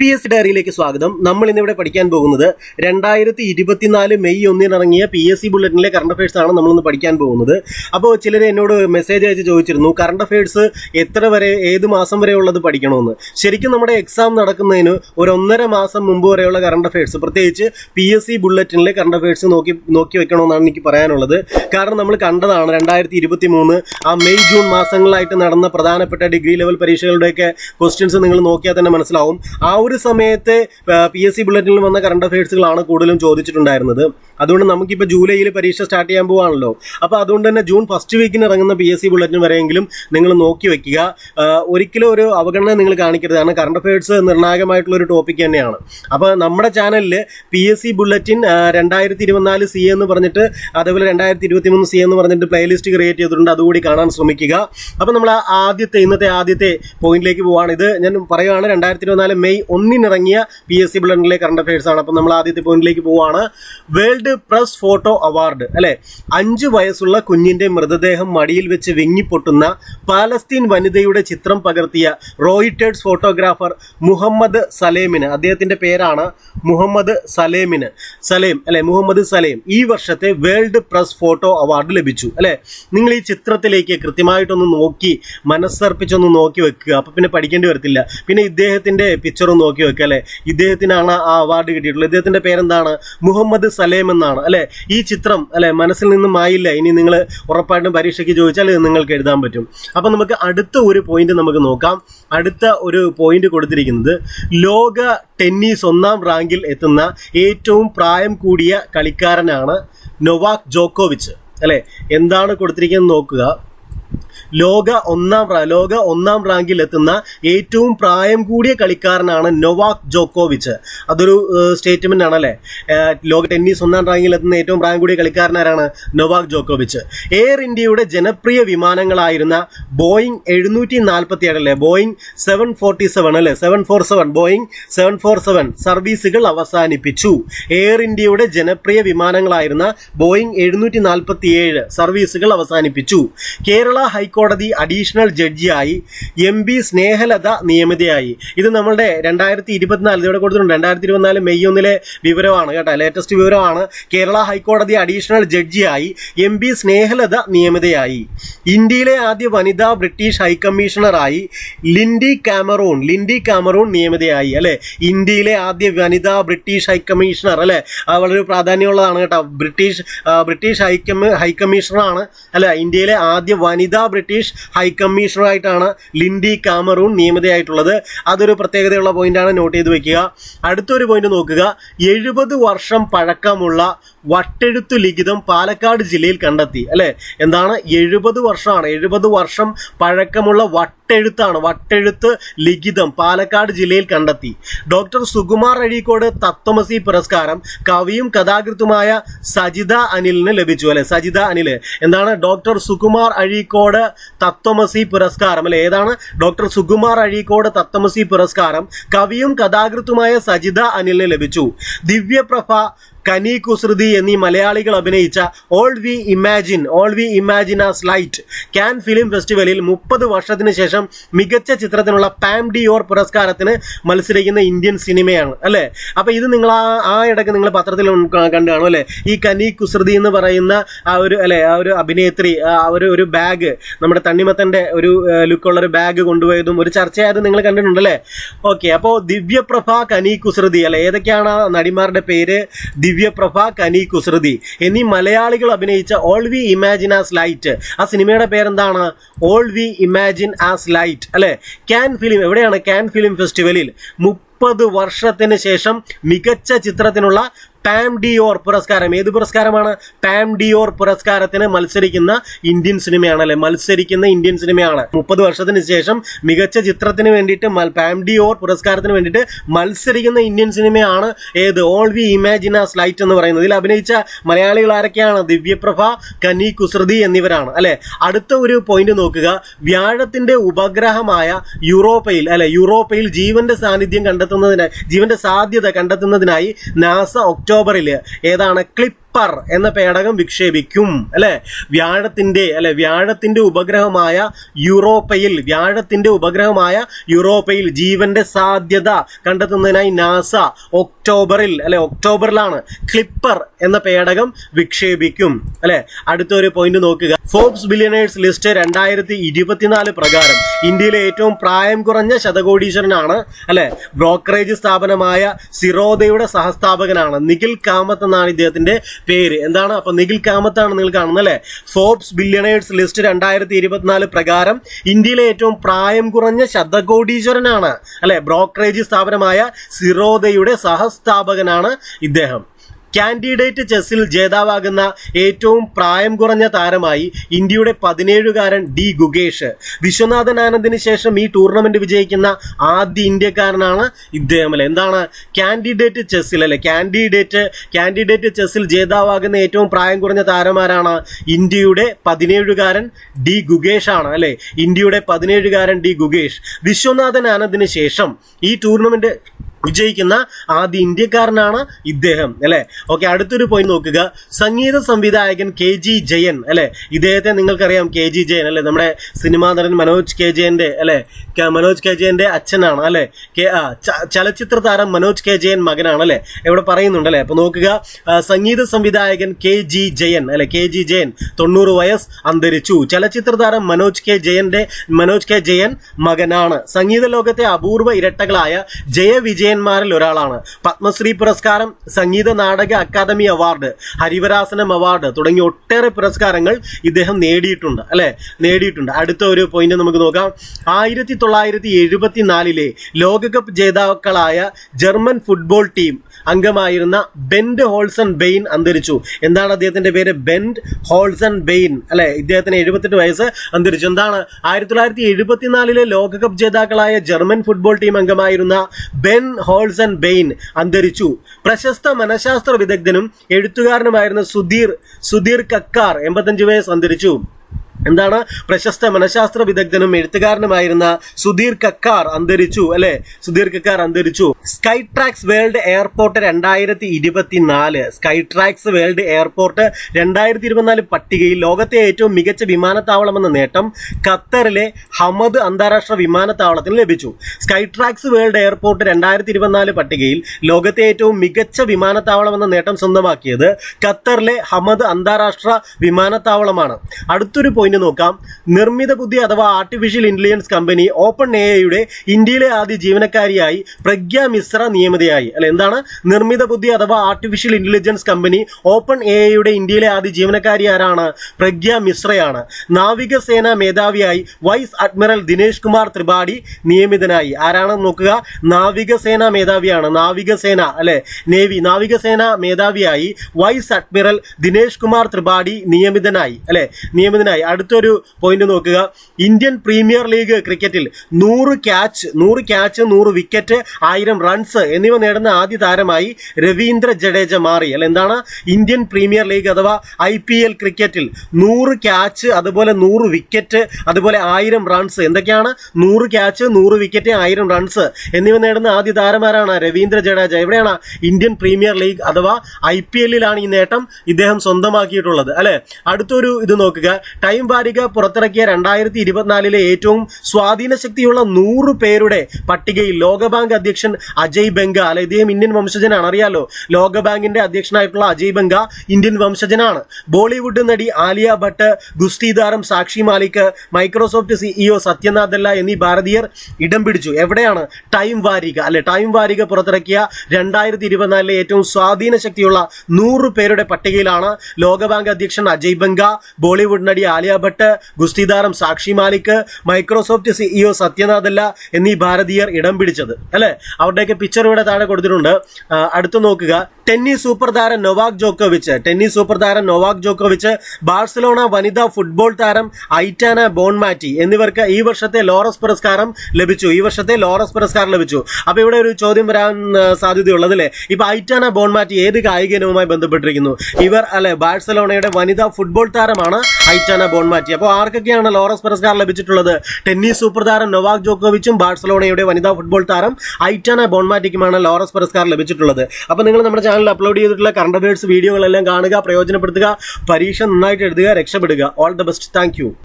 P S ഡയറിയിലേക്ക് സ്വാഗതം. നമ്മൾ ഇന്നിവിടെ പഠിക്കാൻ പോകുന്നത് രണ്ടായിരത്തി ഇരുപത്തിനാല് മെയ് ഒന്നിന് ഇറങ്ങിയ പി എസ് സി ബുള്ളറ്റിനിലെ കറണ്ട് അഫയേഴ്സ് ആണ് നമ്മളിന്ന് പഠിക്കാൻ പോകുന്നത്. അപ്പോൾ ചിലർ എന്നോട് മെസ്സേജ് അയച്ച് ചോദിച്ചിരുന്നു കറണ്ട് അഫയേഴ്സ് എത്ര വരെ ഏത് മാസം വരെ ഉള്ളത് പഠിക്കണമെന്ന്? ശരിക്കും നമ്മുടെ എക്സാം നടക്കുന്നതിന് ഒരു ഒന്നര മാസം മുമ്പ് വരെയുള്ള കറണ്ട് അഫയേഴ്സ് പ്രത്യേകിച്ച് പി എസ് സി ബുള്ളറ്റിനിലെ കറണ്ട് അഫയേഴ്സ് നോക്കി നോക്കി വെക്കണമെന്നാണ് എനിക്ക് പറയാനുള്ളത്. കാരണം നമ്മൾ കണ്ടതാണ് രണ്ടായിരത്തി ഇരുപത്തി മൂന്ന് ആ മെയ് ജൂൺ മാസങ്ങളായിട്ട് നടന്ന പ്രധാനപ്പെട്ട ഡിഗ്രി ലെവൽ പരീക്ഷകളുടെയൊക്കെ ക്വസ്റ്റ്യൻസ് നിങ്ങൾ നോക്കിയാൽ തന്നെ മനസ്സിലാവും. ആ ഒരു സമയത്തെ പി എസ് സി ബുള്ളറ്റിനിൽ വന്ന കറണ്ട് അഫയേഴ്സുകളാണ് കൂടുതലും ചോദിച്ചിട്ടുണ്ടായിരുന്നത്. അതുകൊണ്ട് നമുക്കിപ്പോൾ ജൂലൈയിൽ പരീക്ഷ സ്റ്റാർട്ട് ചെയ്യാൻ പോവാണല്ലോ. അപ്പോൾ അതുകൊണ്ട് തന്നെ ജൂൺ ഫസ്റ്റ് വീക്കിന് ഇറങ്ങുന്ന പി എസ് സി ബുള്ളറ്റിൻ വരെയെങ്കിലും നിങ്ങൾ നോക്കി വെക്കുക. ഒരിക്കലും ഒരു അവഗണന നിങ്ങൾ കാണിക്കരുത്. കാരണം കറണ്ട് അഫയേഴ്സ് നിർണായകമായിട്ടുള്ള ഒരു ടോപ്പിക് തന്നെയാണ്. അപ്പോൾ നമ്മുടെ ചാനലിൽ പി എസ് സി ബുള്ളറ്റിൻ രണ്ടായിരത്തി ഇരുപത്തിനാല് സി എന്ന് പറഞ്ഞിട്ട് അതേപോലെ രണ്ടായിരത്തി ഇരുപത്തി മൂന്ന് സി എന്ന് പറഞ്ഞിട്ട് പ്ലേലിസ്റ്റ് ക്രിയേറ്റ് ചെയ്തിട്ടുണ്ട്. അതുകൂടി കാണാൻ ശ്രമിക്കുക. അപ്പോൾ നമ്മൾ ആദ്യത്തെ ഇന്നത്തെ ആദ്യത്തെ പോയിന്റിലേക്ക് പോവാണ്. ഇത് ഞാൻ പറയുകയാണ് രണ്ടായിരത്തി ഇരുപത്തിനാല് മെയ് ഒന്നിനിറങ്ങിയ പി എസ് സി ബുള്ളറ്റിനിലെ കറണ്ട് അഫയേഴ്സ് ആണ്. അപ്പം നമ്മൾ ആദ്യത്തെ പോയിന്റിലേക്ക് പോവാണ്. വേൾഡ് പ്രസ് ഫോട്ടോ അവാർഡ് അല്ലെ? അഞ്ച് വയസ്സുള്ള കുഞ്ഞിന്റെ മൃതദേഹം മടിയിൽ വെച്ച് വിങ്ങിപ്പൊട്ടുന്ന പാലസ്തീൻ വനിതയുടെ ചിത്രം പകർത്തിയ റോയിറ്റേഴ്സ് ഫോട്ടോഗ്രാഫർ മുഹമ്മദ് സലേമിന്. അദ്ദേഹത്തിന്റെ പേരാണ് മുഹമ്മദ് സലേമിന്. സലേം അല്ലെ? മുഹമ്മദ് സലേം ഈ വർഷത്തെ വേൾഡ് പ്രസ് ഫോട്ടോ അവാർഡ് ലഭിച്ചു അല്ലെ? നിങ്ങൾ ഈ ചിത്രത്തിലേക്ക് കൃത്യമായിട്ടൊന്ന് നോക്കി മനസ്സർപ്പിച്ചൊന്ന് നോക്കി വെക്കുക. അപ്പൊ പിന്നെ പഠിക്കേണ്ടി വരത്തില്ല. പിന്നെ ഇദ്ദേഹത്തിന്റെ പിക്ചറും നോക്കി വെക്കുക അല്ലെ? ഇദ്ദേഹത്തിനാണ് ആ അവാർഡ് കിട്ടിയിട്ടുള്ളത്. ഇദ്ദേഹത്തിന്റെ പേരെന്താണ്? മുഹമ്മദ് സലേം എന്നാണ് അല്ലെ? ഈ ചിത്രം അല്ലെ മനസ്സിൽ നിന്നും ആയില്ല ഇനി നിങ്ങൾ ഉറപ്പായിട്ടും പരീക്ഷയ്ക്ക് ചോദിച്ചാൽ ഇത് നിങ്ങൾക്ക് എഴുതാൻ പറ്റും. അപ്പൊ നമുക്ക് അടുത്ത ഒരു പോയിന്റ് നമുക്ക് നോക്കാം. അടുത്ത ഒരു പോയിന്റ് കൊടുത്തിരിക്കുന്നത് ലോക ടെന്നീസ് ഒന്നാം റാങ്കിൽ എത്തുന്ന ഏറ്റവും പ്രായം കൂടിയ കളിക്കാരനാണ് നൊവാക് ജോക്കോവിച്ച് അല്ലെ? എന്താണ് കൊടുത്തിരിക്കുന്നത് നോക്കുക. ലോക ഒന്നാം ലോക ഒന്നാം റാങ്കിൽ എത്തുന്ന ഏറ്റവും പ്രായം കൂടിയ കളിക്കാരനാണ് നൊവാക് ജോക്കോവിച്ച്. അതൊരു സ്റ്റേറ്റ്മെന്റ് ആണല്ലേ? ലോക ടെന്നീസ് ഒന്നാം റാങ്കിൽ എത്തുന്ന ഏറ്റവും പ്രായം കൂടിയ കളിക്കാരനാരാണ് നൊവാക് ജോക്കോവിച്ച്. എയർ ഇന്ത്യയുടെ ജനപ്രിയ വിമാനങ്ങളായിരുന്ന ബോയിങ് എഴുന്നൂറ്റി നാൽപ്പത്തി ഏഴ് അല്ലേ? ബോയിങ് സെവൻ ഫോർട്ടി സെവൻ അല്ലേ? Seven four seven Boeing seven four seven സർവീസുകൾ അവസാനിപ്പിച്ചു. എയർ ഇന്ത്യയുടെ ജനപ്രിയ വിമാനങ്ങളായിരുന്ന ബോയിങ് എഴുന്നൂറ്റി നാൽപ്പത്തി ഏഴ് സർവീസുകൾ അവസാനിപ്പിച്ചു. കേരള ഹൈക്കോടതി അഡീഷണൽ ജഡ്ജിയായി എം ബി സ്നേഹലത നിയമിതയായി. ഇത് നമ്മളുടെ രണ്ടായിരത്തി ഇരുപത്തിനാല് ഇവിടെ കൊടുത്തിട്ടുണ്ട്. രണ്ടായിരത്തി ഇരുപത്തിനാല് മെയ് ഒന്നിലെ വിവരമാണ് കേട്ടോ. ലേറ്റസ്റ്റ് വിവരമാണ്. കേരള ഹൈക്കോടതി അഡീഷണൽ ജഡ്ജിയായി എം ബി സ്നേഹലത നിയമിതയായി. ഇന്ത്യയിലെ ആദ്യ വനിതാ ബ്രിട്ടീഷ് ഹൈക്കമ്മീഷണറായി ലിൻഡി കാമറൂൺ ലിൻഡി കാമറൂൺ നിയമിതയായി അല്ലെ? ഇന്ത്യയിലെ ആദ്യ വനിതാ ബ്രിട്ടീഷ് ഹൈക്കമ്മീഷണർ അല്ലെ? വളരെ പ്രാധാന്യമുള്ളതാണ് കേട്ടോ. ബ്രിട്ടീഷ് ബ്രിട്ടീഷ് ഹൈക്കമ്മ ഹൈക്കമ്മീഷണറാണ് അല്ല? ഇന്ത്യയിലെ ആദ്യ വനിതാ ബ്രിട്ടീഷ് ഹൈക്കമ്മീഷണറായിട്ടാണ് ലിൻഡി കാമറൂൺ നിയമിതയായിട്ടുള്ളത്. അതൊരു പ്രത്യേകതയുള്ള പോയിന്റാണ് നോട്ട് ചെയ്ത് വെക്കുക. അടുത്തൊരു പോയിന്റ് നോക്കുക. എഴുപത് വർഷം പഴക്കമുള്ള വട്ടെഴുത്തു ലിഖിതം പാലക്കാട് ജില്ലയിൽ കണ്ടെത്തി അല്ലേ? എന്താണ്? എഴുപത് വർഷമാണ്. എഴുപത് വർഷം പഴക്കമുള്ള വട്ടെഴുത്താണ്. വട്ടെഴുത്ത് ലിഖിതം പാലക്കാട് ജില്ലയിൽ കണ്ടെത്തി. ഡോക്ടർ സുകുമാർ അഴീക്കോട് തത്വമസി പുരസ്കാരം കവിയും കഥാകൃത്തുമായ സജിത അനിലിന് ലഭിച്ചു അല്ലെ? സജിത അനിൽ എന്താണ്? ഡോക്ടർ സുകുമാർ അഴീക്കോട് തത്വമസി പുരസ്കാരം അല്ലെ? ഏതാണ്? ഡോക്ടർ സുകുമാർ അഴീക്കോട് തത്വമസി പുരസ്കാരം കവിയും കഥാകൃത്തുമായ സജിത അനിലിന് ലഭിച്ചു. ദിവ്യപ്രഭ കനി കുസൃതി എന്നീ മലയാളികൾ അഭിനയിച്ച all we imagine all we imagine as light Cannes film ഫെസ്റ്റിവലിൽ മുപ്പത് വർഷത്തിന് ശേഷം മികച്ച ചിത്രത്തിനുള്ള പാം ഡിയോർ പുരസ്കാരത്തിന് മത്സരിക്കുന്ന ഇന്ത്യൻ സിനിമയാണ് അല്ലേ? അപ്പൊ ഇത് നിങ്ങൾ ആ ആ ഇടയ്ക്ക് നിങ്ങൾ പത്രത്തിൽ കണ്ടു കാണും അല്ലേ? ഈ കനി കുസൃതി എന്ന് പറയുന്ന ആ ഒരു അല്ലെ ആ ഒരു അഭിനേത്രി ആ ഒരു ഒരു ബാഗ് നമ്മുടെ തണ്ണിമത്തന്റെ ഒരു ലുക്കുള്ള ഒരു ബാഗ് കൊണ്ടുപോയതും ഒരു ചർച്ചയായത് നിങ്ങൾ കണ്ടിട്ടുണ്ട് കണ്ടിട്ടുണ്ടല്ലേ ഓക്കെ അപ്പോൾ ദിവ്യപ്രഭ കനി കുസൃതി അല്ലെ? ഏതൊക്കെയാണ് നടിമാരുടെ പേര്? ദിവ്യപ്രഭ കനി കുസൃതി എന്നീ മലയാളികൾ അഭിനയിച്ച all we imagine as light ആ സിനിമയുടെ പേരെന്താണ്? All we imagine as light അല്ലെ? ക്യാൻ ഫിലിം എവിടെയാണ്? ക്യാൻ ഫിലിം ഫെസ്റ്റിവലിൽ മുപ്പത് വർഷത്തിന് ശേഷം മികച്ച ചിത്രത്തിനുള്ള പാം ഡിയോർ പുരസ്കാരം. ഏത് പുരസ്കാരമാണ്? പാം ഡിയോർ പുരസ്കാരത്തിന് മത്സരിക്കുന്ന ഇന്ത്യൻ സിനിമയാണ് അല്ലെ മത്സരിക്കുന്ന ഇന്ത്യൻ സിനിമയാണ് മുപ്പത് വർഷത്തിന് ശേഷം മികച്ച ചിത്രത്തിന് വേണ്ടിയിട്ട് പാം ഡിയോർ പുരസ്കാരത്തിന് വേണ്ടിയിട്ട് മത്സരിക്കുന്ന ഇന്ത്യൻ സിനിമയാണ് ഏത്? All we imagine as light എന്ന് പറയുന്നത്. ഇതിൽ അഭിനയിച്ച മലയാളികൾ ആരൊക്കെയാണ്? ദിവ്യപ്രഭ കനി കുസൃതി എന്നിവരാണ്. അല്ലെ? അടുത്ത ഒരു പോയിന്റ് നോക്കുക. വ്യാഴത്തിന്റെ ഉപഗ്രഹമായ യൂറോപ്പയിൽ അല്ലെ? യൂറോപ്പയിൽ ജീവന്റെ സാന്നിധ്യം കണ്ടെത്തുന്നതിനായി ജീവന്റെ സാധ്യത കണ്ടെത്തുന്നതിനായി നാസ ഒക്ടോബറിൽ ഏതാണ് ക്ലിപ്പ് ക്ലിപ്പർ എന്ന പേടകം വിക്ഷേപിക്കും അല്ലെ? വ്യാഴത്തിന്റെ അല്ലെ? വ്യാഴത്തിന്റെ ഉപഗ്രഹമായ യൂറോപ്പയിൽ വ്യാഴത്തിന്റെ ഉപഗ്രഹമായ യൂറോപ്പയിൽ ജീവന്റെ സാധ്യത കണ്ടെത്തുന്നതിനായി നാസ ഒക്ടോബറിൽ അല്ലെ? ഒക്ടോബറിലാണ് ക്ലിപ്പർ എന്ന പേടകം വിക്ഷേപിക്കും അല്ലെ? അടുത്തൊരു പോയിന്റ് നോക്കുക. ഫോബ്സ് ബില്യണേഴ്സ് ലിസ്റ്റ് രണ്ടായിരത്തി ഇരുപത്തിനാല് പ്രകാരം ഇന്ത്യയിലെ ഏറ്റവും പ്രായം കുറഞ്ഞ ശതകോടീശ്വരനാണ് അല്ലെ? ബ്രോക്കറേജ് സ്ഥാപനമായ സിറോദയുടെ സഹസ്ഥാപകനാണ് നിഖിൽ കാമത്ത് എന്നാണ് ഇദ്ദേഹത്തിന്റെ പേര്. എന്താണ്? അപ്പൊ നിഖിൽ കാമത്താണ് നിങ്ങൾ കാണുന്നത് അല്ലെ? ഫോർബ്സ് ബില്യണേഴ്സ് ലിസ്റ്റ് രണ്ടായിരത്തി ഇരുപത്തിനാല് പ്രകാരം ഇന്ത്യയിലെ ഏറ്റവും പ്രായം കുറഞ്ഞ ശതകോടീശ്വരനാണ്. അല്ലെ? ബ്രോക്കറേജ് സ്ഥാപനമായ സിറോദയുടെ സഹസ്ഥാപകനാണ് ഇദ്ദേഹം. കാൻഡിഡേറ്റ് ചെസ്സിൽ ജേതാവാകുന്ന ഏറ്റവും പ്രായം കുറഞ്ഞ താരമായി ഇന്ത്യയുടെ പതിനേഴുകാരൻ ഡി ഗുഗേഷ്. വിശ്വനാഥൻ ആനന്ദിന് ശേഷം ഈ ടൂർണമെന്റ് വിജയിക്കുന്ന ആദ്യ ഇന്ത്യക്കാരനാണ് ഇദ്ദേഹം അല്ലെ? എന്താണ് കാൻഡിഡേറ്റ് ചെസ്സിൽ അല്ലെ? കാൻഡിഡേറ്റ് കാൻഡിഡേറ്റ് ചെസ്സിൽ ജേതാവാകുന്ന ഏറ്റവും പ്രായം കുറഞ്ഞ താരമാരാണ് ഇന്ത്യയുടെ പതിനേഴുകാരൻ ഡി ഗുഗേഷ് ആണ് അല്ലെ? ഇന്ത്യയുടെ പതിനേഴുകാരൻ ഡി ഗുഗേഷ്. വിശ്വനാഥൻ ആനന്ദിന് ശേഷം ഈ ടൂർണമെന്റ് വിജയിക്കുന്ന ആദ്യ ഇന്ത്യക്കാരനാണ് ഇദ്ദേഹം അല്ലെ? ഓക്കെ അടുത്തൊരു പോയിന്റ് നോക്കുക. സംഗീത സംവിധായകൻ കെ ജി ജയൻ അല്ലെ? ഇദ്ദേഹത്തെ നിങ്ങൾക്കറിയാം കെ ജി ജയൻ അല്ലെ? നമ്മുടെ സിനിമാ നടൻ മനോജ് കെ ജയന്റെ അല്ലെ? മനോജ് കെ ജയന്റെ അച്ഛനാണ് അല്ലെ? കെ- ചലച്ചിത്ര താരം മനോജ് കെ ജയൻ മകനാണ് അല്ലെ? ഇവിടെ പറയുന്നുണ്ട് അല്ലെ? അപ്പൊ നോക്കുക സംഗീത സംവിധായകൻ കെ ജി ജയൻ അല്ലെ? കെ ജി ജയൻ തൊണ്ണൂറ് വയസ്സ് അന്തരിച്ചു. ചലച്ചിത്ര താരം മനോജ് കെ ജയന്റെ മനോജ് കെ ജയൻ മകനാണ്. സംഗീത ലോകത്തെ അപൂർവ ഇരട്ടകളായ ജയവിജയന്മാരിൽ ഒരാളാണ്. പത്മശ്രീ പുരസ്കാരം Sangeetha Nataka academy award Harivarasanam award തുടങ്ങിയ ഒട്ടേറെ പുരസ്കാരങ്ങൾ ഇദ്ദേഹം നേടിയിട്ടുണ്ട് അല്ലെ? നേടിയിട്ടുണ്ട്. അടുത്ത ഒരു പോയിന്റ് നമുക്ക് നോക്കാം. ആയിരത്തി തൊള്ളായിരത്തി എഴുപത്തി നാലിലെ ലോകകപ്പ് ജേതാക്കളായ ജർമ്മൻ ഫുട്ബോൾ ടീം അംഗമായിരുന്ന ബെൻഡ് ഹോൾസൺ ബെയിൻ അന്തരിച്ചു. എന്താണ് അദ്ദേഹത്തിന്റെ പേര്? ബെൻഡ് ഹോൾസൺ ബെയിൻ അല്ലെ? ഇദ്ദേഹത്തിന് എഴുപത്തെട്ട് വയസ്സ് അന്തരിച്ചു. എന്താണ്? ആയിരത്തി തൊള്ളായിരത്തി എഴുപത്തിനാലിലെ ലോകകപ്പ് ജേതാക്കളായ ജർമ്മൻ ഫുട്ബോൾ ടീം അംഗമായിരുന്ന ബെൻ ഹോൾസൺ ബെയിൻ അന്തരിച്ചു. പ്രശസ്ത മനഃശാസ്ത്ര വിദഗ്ധനും എഴുത്തുകാരനുമായിരുന്ന സുധീർ സുധീർ കക്കാർ എൺപത്തഞ്ച് വയസ്സ് അന്തരിച്ചു. എന്താണ്? പ്രശസ്ത മനഃശാസ്ത്ര വിദഗ്ധനും എഴുത്തുകാരനുമായിരുന്ന സുധീർ കക്കാർ അന്തരിച്ചു അല്ലെ? സുധീർ കക്കാർ അന്തരിച്ചു. സ്കൈ ട്രാക്സ് വേൾഡ് എയർപോർട്ട് രണ്ടായിരത്തി ഇരുപത്തിനാല് സ്കൈ ട്രാക്സ് വേൾഡ് എയർപോർട്ട് രണ്ടായിരത്തി ഇരുപത്തിനാല് പട്ടികയിൽ ലോകത്തെ ഏറ്റവും മികച്ച വിമാനത്താവളം എന്ന നേട്ടം ഖത്തറിലെ ഹമദ് അന്താരാഷ്ട്ര വിമാനത്താവളത്തിന് ലഭിച്ചു. സ്കൈ ട്രാക്സ് വേൾഡ് എയർപോർട്ട് രണ്ടായിരത്തി ഇരുപത്തിനാല് പട്ടികയിൽ ലോകത്തെ ഏറ്റവും മികച്ച വിമാനത്താവളം എന്ന നേട്ടം സ്വന്തമാക്കിയത് ഖത്തറിലെ ഹമദ് അന്താരാഷ്ട്ര വിമാനത്താവളമാണ്. അടുത്തൊരു പോയിന്റ് നോക്കാം. നിർമ്മിത ബുദ്ധി അഥവാ artificial intelligence company open A ഐയുടെ ഇന്ത്യയിലെ ആദ്യ ജീവനക്കാരിയായി പ്രഗ്യ മിശ്ര നിയമിതയായി. അല്ലെ എന്താണ്? നിർമ്മിത ബുദ്ധി അഥവാ artificial intelligence company Open A ഐയുടെ ഇന്ത്യയിലെ ആദ്യ ജീവനക്കാരി ആരാണ്? പ്രഗ്യ മിശ്രയാണ്. നാവികസേന മേധാവിയായി വൈസ് അഡ്മിറൽ ദിനേശ് കുമാർ ത്രിപാഠി നിയമിതനായി. ആരാണെന്ന് നോക്കുക? നാവികസേന മേധാവിയാണ്. നാവികസേന അല്ലെ? നേവി നാവികസേന മേധാവിയായി വൈസ് അഡ്മിറൽ ദിനേശ് കുമാർ ത്രിപാഠി നിയമിതനായി അല്ലെ? നിയമിതനായി. അടുത്തൊരു പോയിന്റ് നോക്കുക. ഇന്ത്യൻ പ്രീമിയർ ലീഗ് ക്രിക്കറ്റിൽ നൂറ് ക്യാച്ച് നൂറ് ക്യാച്ച് നൂറ് വിക്കറ്റ് ആയിരം റൺസ് എന്നിവ നേടുന്ന ആദ്യ താരമായി രവീന്ദ്ര ജഡേജ മാറി. അല്ല എന്താണ്? ഇന്ത്യൻ പ്രീമിയർ ലീഗ് അഥവാ ഐ പി എൽ ക്രിക്കറ്റിൽ നൂറ് ക്യാച്ച് അതുപോലെ നൂറ് വിക്കറ്റ് അതുപോലെ ആയിരം റൺസ് എന്തൊക്കെയാണ്? നൂറ് ക്യാച്ച് നൂറ് വിക്കറ്റ് ആയിരം റൺസ് എന്നിവ നേടുന്ന ആദ്യ താരമാരാണ് രവീന്ദ്ര ജഡേജ. എവിടെയാണ്? ഇന്ത്യൻ പ്രീമിയർ ലീഗ് അഥവാ ഐ പി എല്ലിലാണ് ഈ നേട്ടം ഇദ്ദേഹം സ്വന്തമാക്കിയിട്ടുള്ളത്. അല്ലെ? അടുത്തൊരു ഇത് നോക്കുക. ടൈം വാരിക പുറത്തിറക്കിയ രണ്ടായിരത്തി ഇരുപത്തിനാലിലെ ഏറ്റവും സ്വാധീന ശക്തിയുള്ള നൂറ് പേരുടെ പട്ടികയിൽ ലോകബാങ്ക് അധ്യക്ഷൻ അജയ് ബംഗ അല്ലെ ഇദ്ദേഹം ഇന്ത്യൻ വംശജനാണ് അറിയാലോ? ലോകബാങ്കിന്റെ അധ്യക്ഷനായിട്ടുള്ള അജയ് ബംഗ ഇന്ത്യൻ വംശജനാണ്. ബോളിവുഡ് നടി ആലിയ ഭട്ട് ഗുസ്തി താരം സാക്ഷി മാലിക് മൈക്രോസോഫ്റ്റ് സിഇഒ സത്യനാഥല്ല എന്നീ ഭാരതീയർ ഇടം പിടിച്ചു. എവിടെയാണ്? ടൈം വാരിക അല്ലെ ടൈം വാരിക പുറത്തിറക്കിയ രണ്ടായിരത്തി ഇരുപത്തിനാലിലെ ഏറ്റവും സ്വാധീന ശക്തിയുള്ള നൂറ് പേരുടെ പട്ടികയിലാണ് ലോകബാങ്ക് അധ്യക്ഷൻ അജയ് ബംഗ ബോളിവുഡ് നടി ആലിയ ഭട്ട് ഗുസ്തി താരം സാക്ഷി മാലിക് മൈക്രോസോഫ്റ്റ് സിഇഒ സത്യനാഥ് ദല്ല എന്നീ ഭാരതീയർ ഇടം പിടിച്ചത്. അല്ലെ? അവരുടെയൊക്കെ പിക്ചർ ഇവിടെ താഴെ കൊടുത്തിട്ടുണ്ട്. അടുത്ത് നോക്കുക. ടെന്നീസ് സൂപ്പർ താരം നൊവാക് ജോക്കോവിച്ച് ടെന്നീസ് സൂപ്പർ താരം നൊവാക് ജോക്കോവിച്ച് ബാഴ്സലോണ വനിതാ ഫുട്ബോൾ താരം ഐറ്റാന ബോൺമാറ്റി എന്നിവർക്ക് ഈ വർഷത്തെ ലോറസ് പുരസ്കാരം ലഭിച്ചു. ഈ വർഷത്തെ ലോറസ് പുരസ്കാരം ലഭിച്ചു. അപ്പൊ ഇവിടെ ഒരു ചോദ്യം വരാൻ ആ, സാധ്യതയുള്ളത് അല്ലേ? ഇപ്പൊ ഐറ്റാന ബോൺമാറ്റി ഏത് കായിക ഇനവുമായി ബന്ധപ്പെട്ടിരിക്കുന്നു? ഇവർ അല്ലെ ബാഴ്സലോണയുടെ വനിതാ ഫുട്ബോൾ താരമാണ് ഐറ്റാന ബോൺമാറ്റി. അപ്പോൾ ആർക്കൊക്കെയാണ് ലോറസ് പുരസ്കാരം ലഭിച്ചിട്ടുള്ളത്? ടെന്നീസ് സൂപ്പർ താരം നൊവാക് ജോക്കോവിച്ചും ബാഴ്സലോണയുടെ വനിതാ ഫുട്ബോൾ താരം ഐറ്റാന ബോൺമാറ്റിക്കുമാണ് ലോറസ് പുരസ്കാരം ലഭിച്ചിട്ടുള്ളത്. അപ്പോൾ നിങ്ങൾ നമ്മുടെ ചാനലിൽ അപ്ലോഡ് ചെയ്തിട്ടുള്ള കറണ്ട് അഫയേഴ്സ് വീഡിയോകളെല്ലാം കാണുക പ്രയോജനപ്പെടുത്തുക പരീക്ഷ നന്നായിട്ട് എഴുതുക രക്ഷപ്പെടുക. All the best thank